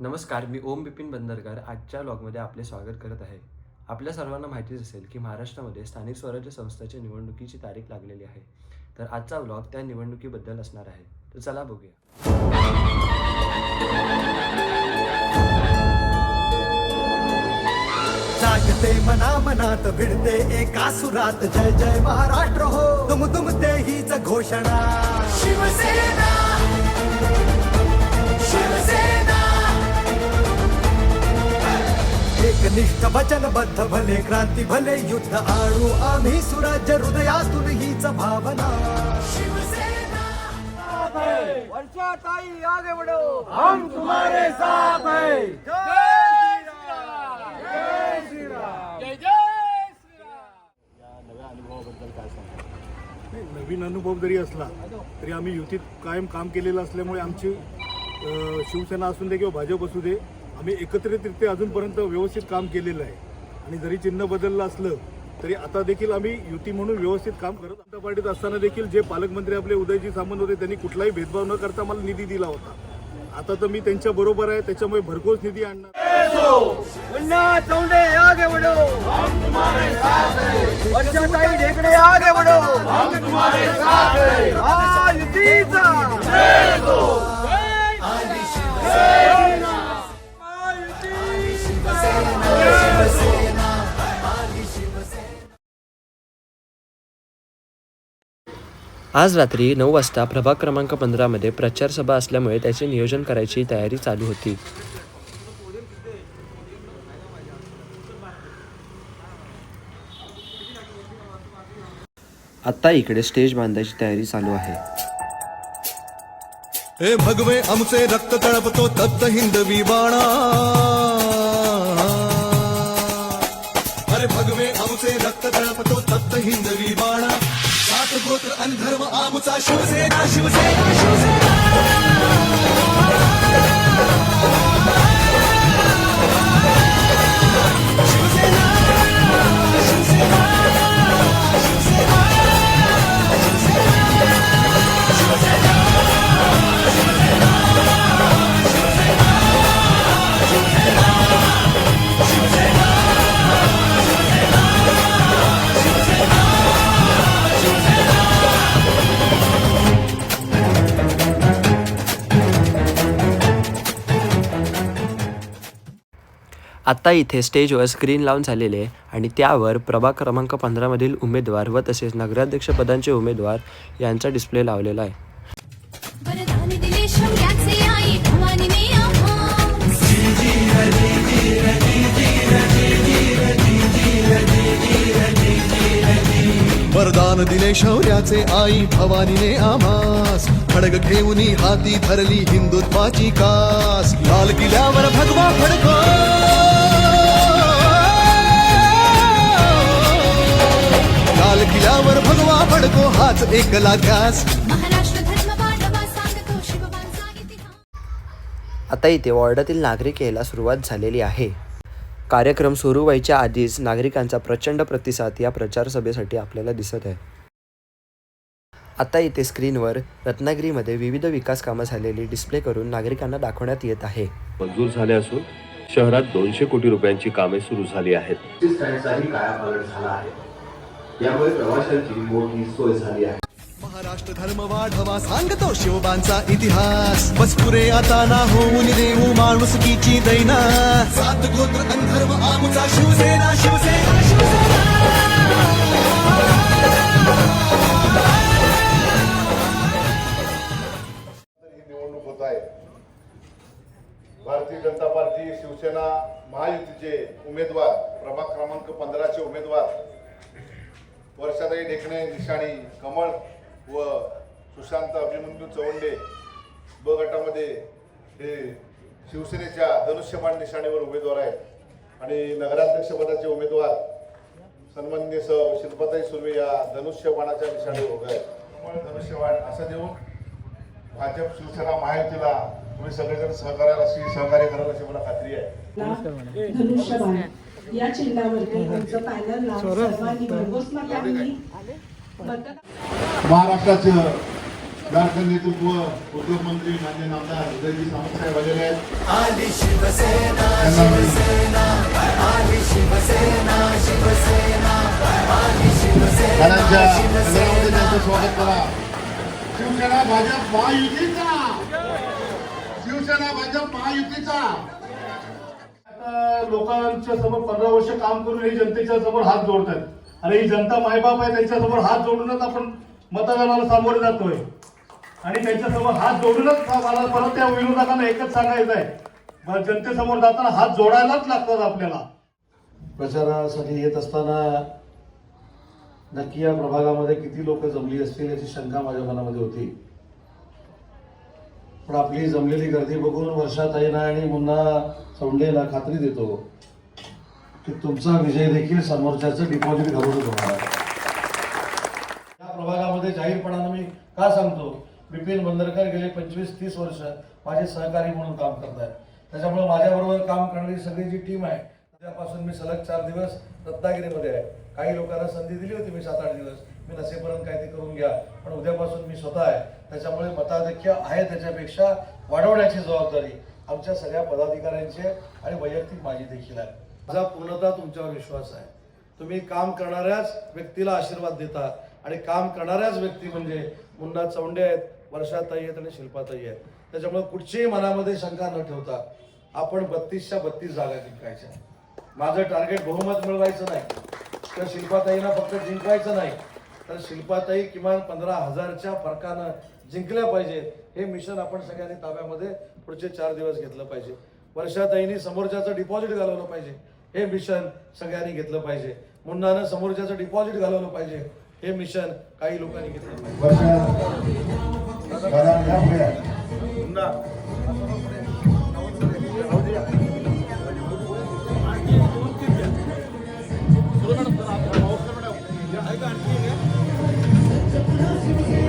नमस्कार मी ओम बिपिन बंदरकर आजच्या ब्लॉगमध्ये आपले स्वागत करत आहे. आपल्या सर्वांना माहितीच असेल की महाराष्ट्रामध्ये स्थानिक स्वराज्य संस्थेच्या निवडणुकीची तारीख लागलेली आहे. तर आजचा ब्लॉग त्या निवडणुकीबद्दल असणार आहे. तर चला बघूया. जागते मना मनात भिडते एका सुरात. जय जय महाराष्ट्र हो. तुम तुम ते हीच घोषणा. शिवसेना! एकनिष्ठ वचनबद्ध भले क्रांती भले युद्ध आणू आम्ही सुराज्य हृदयातून हीच भावना. शिवसेना. वर्षाताई आगे बढ़ो हम तुम्हारे साथ है। जय श्री राम जय श्री राम जय जय श्री राम नाही, नवीन अनुभव जरी असला तरी आम्ही युतीत कायम काम केलेलं असल्यामुळे आमची शिवसेना असून दे किंवा भाजप असू दे आम्ही एकत्रितरित्या अजूनपर्यंत व्यवस्थित काम केलेलं आहे. आणि जरी चिन्ह बदललं असलं तरी आता देखील आम्ही युती म्हणून व्यवस्थित काम करत जनता पार्टीत असताना देखील जे पालकमंत्री आपले उदयजी सामंत होते त्यांनी कुठलाही भेदभाव न करता मला निधी दिला होता. आता तर मी त्यांच्या बरोबर आहे त्याच्यामुळे भरघोस निधी आणणार. आज रात्री नऊ वाजता प्रभाग क्रमांक पंधरामध्ये प्रचारसभा असल्यामुळे त्याचे नियोजन करायची तयारी चालू होती. आता इकडे स्टेज बांधायची तयारी चालू आहे. हे भगवे आमचे रक्त तळपतो तत्त हिंदवी बाणा. अरे भगवे आमचे रक्त तळपतो तत्त हिंदवी बाणा. सात आणि धर्म आमचा शिवसेना शिवसेना शिवसेना. आता इथे स्टेजवर स्क्रीन लावून झालेले आणि त्यावर प्रभाग क्रमांक पंधरामधील उमेदवार व तसेच नगराध्यक्ष पदांचे उमेदवार यांचा डिस्प्ले लावलेला आहे. वरदान दिले शौर्याचे आई भवानीने आम्हास खडग घेऊन हाती धरली हिंदुत्वाची कास. लाल किल्ल्यावर भगवा फडको लाल किल्ल्यावर भगवा फडको हाच एकला ध्यास. महाराष्ट्र धर्म वाढवा सांगतो शिवबांचा इतिहास आता इथे वॉर्डातील नागरिक यायला सुरुवात झालेली आहे. कार्यक्रम सुरू व्हायच्या आधीच नागरिकांचा प्रचंड प्रतिसाद या प्रचार सभेसाठी आपल्याला दिसत आहे. आता इथे स्क्रीनवर रत्नागिरीमध्ये विविध विकास कामं झालेली डिस्प्ले करून नागरिकांना दाखवण्यात येत आहे. मंजूर झाले असून शहरात दोनशे कोटी रुपयांची कामे सुरू झाली आहेत स्टँडचाही कायापालट झाला आहे यामुळे प्रवाशांची मोठी सोय झाली आहे. महाराष्ट्र धर्म वाढवा सांगतो शिवबांचा इतिहास. मजकुरे आता ना होऊन देऊ माणुसकीची दैना. सात गोत्र आणि धर्म आमचा शिवसेना शिवसेना शिवसेना. ही निवडणूक होत आहे. भारतीय जनता पार्टी शिवसेना महायुतीचे उमेदवार प्रभाग क्रमांक पंधराचे उमेदवार. वर्षाताई ढेकणे निशाणी कमळ व सुशांत अभिमन्यू चवंडे ब गटामध्ये हे शिवसेनेच्या धनुष्यबाण निशाणीवर उमेदवार आहेत. आणि नगराध्यक्षपदाचे उमेदवार सन्माननीय स शिल्पाताई सुर्वे या धनुष्यबाणाच्या निशाणीवर उभे आहेत. त्यामुळे धनुष्यबाण असं देऊन भाजप शिवसेना महायुतीला तुम्ही सगळेजण सहकार्याला अशी सहकार्य कराल अशी मला खात्री आहे. या चिन्हावरती आमचं पॅनल सर्वांनी भरघोस मतांनी मतदान महाराष्ट्राचं झारखंड नेतृत्व उद्योगमंत्री मान्य नामदार उदयजी सामंत साहेब आलेले आहेत. त्यांचं स्वागत करा. शिवसेना भाजप महायुतीचा. शिवसेना भाजप महायुतीचा. लोकांच्या समोर पंधरा वर्ष काम करून हे जनतेच्या समोर हात जोडतात आणि ही जनता मायबाप आहे त्यांच्यासमोर हात जोडूनच आपण मतदानाला सामोरे जातोय. आणि त्यांच्यासमोर हात जोडूनच मला परत त्या विरोधकांना एकच सांगायचं आहे. जनतेसमोर जाताना हात जोडायलाच लागतात आपल्याला. प्रचारासाठी येत असताना नक्की या प्रभागामध्ये किती लोक जमली असतील याची शंका माझ्या मनामध्ये होती. पण आपली जमलेली गर्दी बघून वर्षाताईंना आणि मुन्ना चौंडेला खात्री देतो की तुमचा विजय देखील समोरच्याचं डिपॉझिट घालूनच होणार या प्रभागामध्ये जाहीरपणानं मी का सांगतो? बिपिन बंदरकर गेले पंचवीस तीस वर्ष माझे सहकारी म्हणून काम करत आहेत त्याच्यामुळे माझ्याबरोबर काम करणारी सगळी जी टीम आहे त्यापासून मी सलग चार दिवस रत्नागिरीमध्ये आहे. काही लोकांना संधी दिली होती मी सात आठ दिवस. मी नसेपर्यंत करून घ्या. पण उद्यापासून मी स्वतः आहे. त्याच्यामुळे मताधिक्य आहे त्याच्यापेक्षा वाढवण्याची जबाबदारी आमच्या सगळ्या पदाधिकाऱ्यांची आणि वैयक्तिक माझी देखील आहे. माझा पूर्णतः तुमच्यावर विश्वास आहे. तुम्ही काम करणाऱ्याच व्यक्तीला आशीर्वाद देता आणि काम करणाऱ्याच व्यक्ती म्हणजे मुन्ना चौंडे आहेत वर्षाताई आहेत आणि शिल्पाताई आहेत. त्याच्यामुळे कुठचीही मनामध्ये शंका न ठेवता आपण बत्तीसच्या बत्तीस जागा जिंकायच्या. माझं टार्गेट बहुमत मिळवायचं नाही. तर शिल्पाताईंना फक्त जिंकायचं नाही. तर शिल्पाताई किमान पंधरा हजारच्या फरकानं जिंकल्या पाहिजेत हे मिशन आपण सगळ्यांनी ताब्यामध्ये पुढचे चार दिवस घेतलं पाहिजे. वर्षाताईंनी समोरच्याचं डिपॉझिट घालवलं पाहिजे. हे मिशन सगळ्यांनी घेतलं पाहिजे. मुन्नानं समोरच्याचं डिपॉझिट घालवलं पाहिजे. हे मिशन काही लोकांनी घेतलं पाहिजे. Thank you.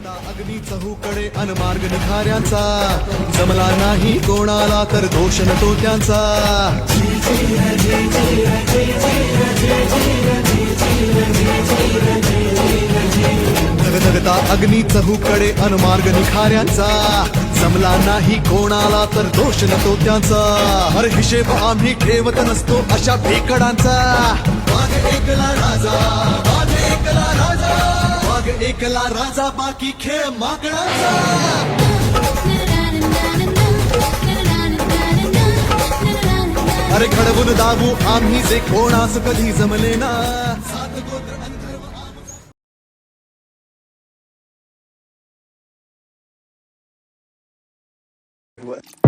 धगधगता अग्नी चहूकडे अनमार्ग निखाऱ्यांचा. जमला नाही कोणाला तर दोष न त्यांचा. धगधगता अग्नी चहूकडे अनमार्ग निखाऱ्यांचा. जमला नाही कोणाला तर दोष न त्यांचा. हर हिशेब आम्ही ठेवत नसतो अशा भेकडांचा एकला राजा एकला राजा. केला राजा बाकी खेळ मागण्याचा अरे खडबून दाबू आम्ही जे कोणास कधी जमले ना What?